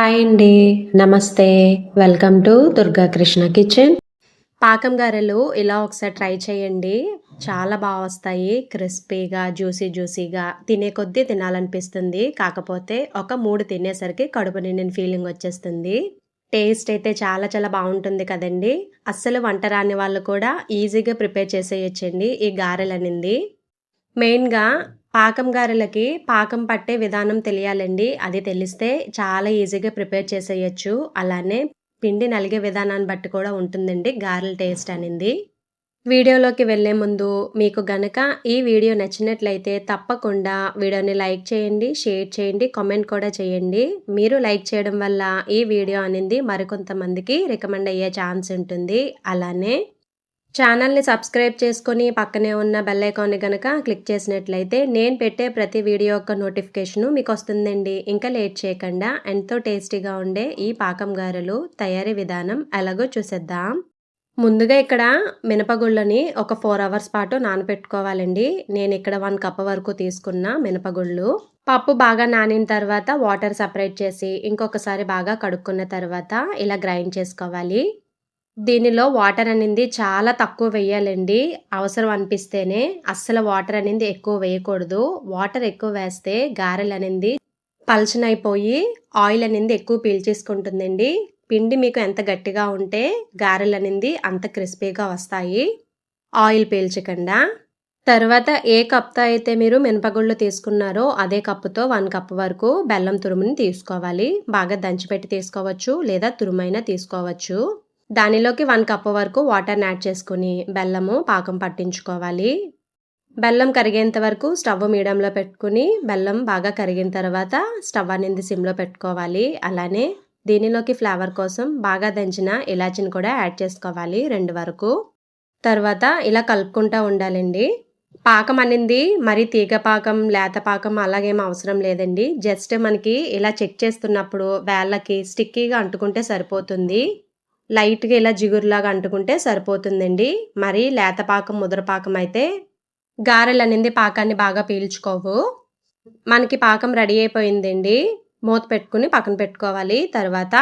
Hi అండి నమస్తే. Welcome to Durga Krishna kitchen పాకం గారెలు ఇలా ఒకసారి ట్రై చేయండి. చాలా బాగా వస్తాయి. క్రిస్పీగా జ్యూసీ జ్యూసీగా తినే కొద్దీ తినాలనిపిస్తుంది. కాకపోతే ఒక మూడు తినేసరికి కడుపు నిండిన ఫీలింగ్ వచ్చేస్తుంది. టేస్ట్ అయితే చాలా చాలా బాగుంటుంది కదండి. అస్సలు వంట రాని వాళ్ళు కూడా ఈజీగా ప్రిపేర్ చేసేయచ్చండి ఈ గారెలు అనింది మెయిన్గా పాకం గారెలకి పాకం పట్టే విధానం తెలియాలండి. అది తెలిస్తే చాలా ఈజీగా ప్రిపేర్ చేసేయచ్చు. అలానే పిండి నలిగే విధానాన్ని బట్టి కూడా ఉంటుందండి గారెల టేస్ట్ అనేది. వీడియోలోకి వెళ్ళే ముందు మీకు గనక ఈ వీడియో నచ్చినట్లయితే తప్పకుండా వీడియోని లైక్ చేయండి షేర్ చేయండి కామెంట్ కూడా చేయండి. మీరు లైక్ చేయడం వల్ల ఈ వీడియో అనేది మరికొంతమందికి రికమెండ్ అయ్యే ఛాన్స్ ఉంటుంది. అలానే ఛానల్ని సబ్స్క్రైబ్ చేసుకొని పక్కనే ఉన్న బెల్ ఐకాన్ని కనుక క్లిక్ చేసినట్లయితే నేను పెట్టే ప్రతి వీడియో యొక్క నోటిఫికేషను మీకు వస్తుందండి. ఇంకా లేట్ చేయకుండా ఎంతో టేస్టీగా ఉండే ఈ పాకం గారెలు తయారీ విధానం ఎలాగో చూసేద్దాం. ముందుగా ఇక్కడ మినపగుళ్ళని ఒక ఫోర్ అవర్స్ పాటు నానబెట్టుకోవాలండి నేను ఇక్కడ వన్ కప్ వరకు తీసుకున్న మినపగుళ్ళు. పప్పు బాగా నానిన తర్వాత వాటర్ సపరేట్ చేసి ఇంకొకసారి బాగా కడుక్కున్న తర్వాత ఇలా గ్రైండ్ చేసుకోవాలి. దీనిలో వాటర్ అనేది చాలా తక్కువ వేయాలండి. అవసరం అనిపిస్తేనే. అస్సలు వాటర్ అనేది ఎక్కువ వేయకూడదు. వాటర్ ఎక్కువ వేస్తే గారెలు అనేది పల్చనైపోయి ఆయిల్ అనేది ఎక్కువ పీల్చేసుకుంటుందండి. పిండి మీకు ఎంత గట్టిగా ఉంటే గారెలు అనేది అంత క్రిస్పీగా వస్తాయి. ఆయిల్ పీల్చకుండా. తర్వాత ఏ కప్తో అయితే మీరు మినపగుళ్ళు తీసుకున్నారో అదే కప్పుతో వన్ కప్ వరకు బెల్లం తురుముని తీసుకోవాలి. బాగా దంచిపెట్టి తీసుకోవచ్చు లేదా తురుమైనా తీసుకోవచ్చు. దానిలోకి వన్ కప్ వరకు వాటర్ని యాడ్ చేసుకుని బెల్లము పాకం పట్టించుకోవాలి. బెల్లం కరిగేంత వరకు స్టవ్ మీడియంలో పెట్టుకుని బెల్లం బాగా కరిగిన తర్వాత స్టవ్ అనేది సిమ్లో పెట్టుకోవాలి. అలానే దీనిలోకి ఫ్లేవర్ కోసం బాగా దంచిన ఇలాచిని కూడా యాడ్ చేసుకోవాలి రెండు వరకు. తర్వాత ఇలా కలుపుకుంటూ ఉండాలండి. పాకం అనేది మరి తీగ పాకం లేత పాకం అలాగేం అవసరం లేదండి. జస్ట్ మనకి ఇలా చెక్ చేస్తున్నప్పుడు వేళ్ళకి స్టిక్కీగా అంటుకుంటే సరిపోతుంది. లైట్గా ఇలా జిగురులాగా అంటుకుంటే సరిపోతుందండి. మరి లేత పాకం ముద్ర పాకం అయితే గారెలు అనేది పాకాన్ని బాగా పీల్చుకోవు. మనకి పాకం రెడీ అయిపోయిందండి. మూత పెట్టుకుని పక్కన పెట్టుకోవాలి. తర్వాత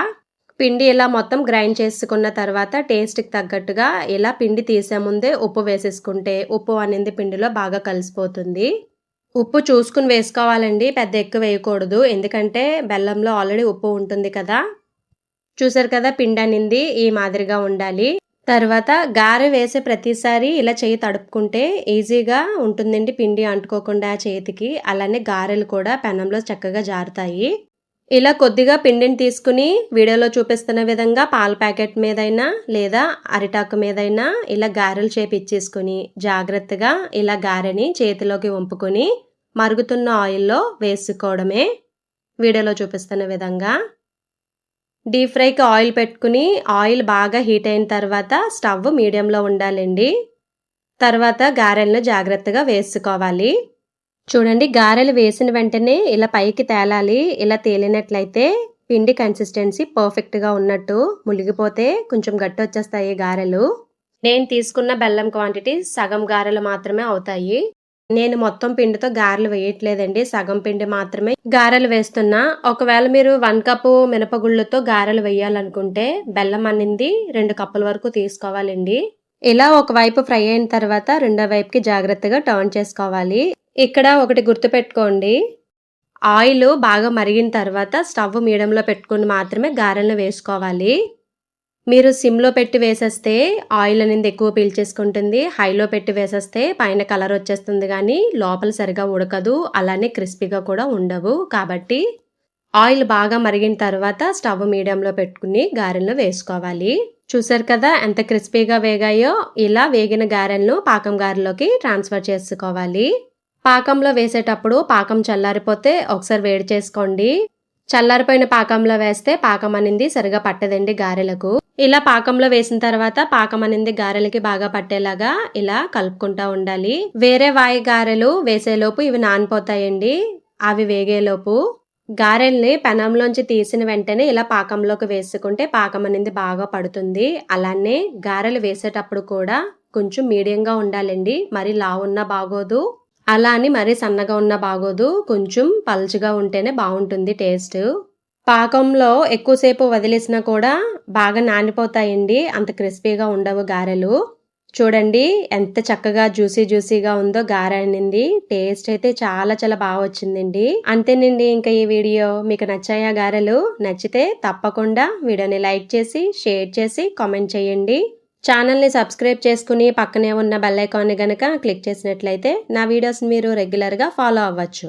పిండి ఇలా మొత్తం గ్రైండ్ చేసుకున్న తర్వాత టేస్ట్కి తగ్గట్టుగా ఇలా పిండి తీసే ముందే ఉప్పు వేసేసుకుంటే ఉప్పు అనేది పిండిలో బాగా కలిసిపోతుంది. ఉప్పు చూసుకుని వేసుకోవాలండి. పెద్ద ఎక్కువ వేయకూడదు. ఎందుకంటే బెల్లంలో ఆల్రెడీ ఉప్పు ఉంటుంది కదా. చూసారు కదా పిండి అనింది ఈ మాదిరిగా ఉండాలి. తర్వాత గారె వేసే ప్రతిసారి ఇలా చేయి తడుపుకుంటే ఈజీగా ఉంటుందండి పిండి అంటుకోకుండా చేతికి. అలానే గారెలు కూడా పెనంలో చక్కగా జారుతాయి. ఇలా కొద్దిగా పిండిని తీసుకుని వీడియోలో చూపిస్తున్న విధంగా పాల ప్యాకెట్ మీదైనా లేదా అరిటాకు మీదైనా ఇలా గారెలు చేపిచ్చేసుకుని జాగ్రత్తగా ఇలా గారెని చేతిలోకి వంపుకొని మరుగుతున్న ఆయిల్లో వేసుకోవడమే వీడియోలో చూపిస్తున్న విధంగా. డీప్ ఫ్రైకి ఆయిల్ పెట్టుకుని ఆయిల్ బాగా హీట్ అయిన తర్వాత స్టవ్ మీడియంలో ఉండాలండి. తర్వాత గారెలను జాగ్రత్తగా వేసుకోవాలి. చూడండి గారెలు వేసిన వెంటనే ఇలా పైకి తేలాలి. ఇలా తేలినట్లయితే పిండి కన్సిస్టెన్సీ పర్ఫెక్ట్గా ఉన్నట్టు ములిగిపోతే కొంచెం గట్టి వచ్చేస్తాయి గారెలు. నేను తీసుకున్న బెల్లం క్వాంటిటీ సగం గారెలు మాత్రమే అవుతాయి. నేను మొత్తం పిండితో గారెలు వేయట్లేదండి. సగం పిండి మాత్రమే గారెలు వేస్తున్నా. ఒకవేళ మీరు వన్ కప్పు మినపగుళ్ళతో గారెలు వేయాలనుకుంటే బెల్లం అన్నింది రెండు కప్పుల వరకు తీసుకోవాలండి. ఇలా ఒకవైపు ఫ్రై అయిన తర్వాత రెండో వైపుకి జాగ్రత్తగా టర్న్ చేసుకోవాలి. ఇక్కడ ఒకటి గుర్తుపెట్టుకోండి ఆయిల్ బాగా మరిగిన తర్వాత స్టవ్ మీడియంలో పెట్టుకుని మాత్రమే గారెలను వేసుకోవాలి. మీరు సిమ్లో పెట్టి వేసేస్తే ఆయిల్ అనేది ఎక్కువ పీల్చేసుకుంటుంది. హైలో పెట్టి వేసేస్తే పైన కలర్ వచ్చేస్తుంది కానీ లోపల సరిగా ఉడకదు. అలానే క్రిస్పీగా కూడా ఉండవు. కాబట్టి ఆయిల్ బాగా మరిగిన తర్వాత స్టవ్ మీడియంలో పెట్టుకుని గారెలను వేసుకోవాలి. చూసారు కదా ఎంత క్రిస్పీగా వేగాయో? ఇలా వేగిన గారెలను పాకం గారెలోకి ట్రాన్స్ఫర్ చేసుకోవాలి. పాకంలో వేసేటప్పుడు పాకం చల్లారిపోతే ఒకసారి వేడి చేసుకోండి. చల్లారిపోయిన పాకంలో వేస్తే పాకం అనేది సరిగా పట్టదండి గారెలకు. ఇలా పాకంలో వేసిన తర్వాత పాకం అనేది గారెలకి బాగా పట్టేలాగా ఇలా కలుపుకుంటా ఉండాలి. వేరే వాయి గారెలు వేసేలోపు ఇవి నానిపోతాయండి. అవి వేగేలోపు గారెల్ని పెనంలోంచి తీసిన వెంటనే ఇలా పాకంలోకి వేసుకుంటే పాకం అనేది బాగా పడుతుంది. అలానే గారెలు వేసేటప్పుడు కూడా కొంచెం మీడియంగా ఉండాలండి. మరి లా ఉన్నా బాగోదు. అలా అని మరీ సన్నగా ఉన్న బాగోదు. కొంచెం పల్చగా ఉంటేనే బాగుంటుంది టేస్ట్. పాకంలో ఎక్కువసేపు వదిలేసినా కూడా బాగా నానిపోతాయండి. అంత క్రిస్పీగా ఉండవు గారెలు. చూడండి ఎంత చక్కగా జ్యూసీ జ్యూసీగా ఉందో గారె అనింది టేస్ట్ అయితే చాలా చాలా బాగా వచ్చిందండి. అంతేనండి ఇంకా ఈ వీడియో. మీకు నచ్చాయా గారెలు? నచ్చితే తప్పకుండా వీడియోని లైక్ చేసి షేర్ చేసి కామెంట్ చేయండి. ఛానల్ని సబ్స్క్రైబ్ చేసుకుని పక్కనే ఉన్న బెల్ ఐకాన్ని గనక క్లిక్ చేసినట్లయితే నా వీడియోస్ మీరు రెగ్యులర్గా ఫాలో అవ్వచ్చు.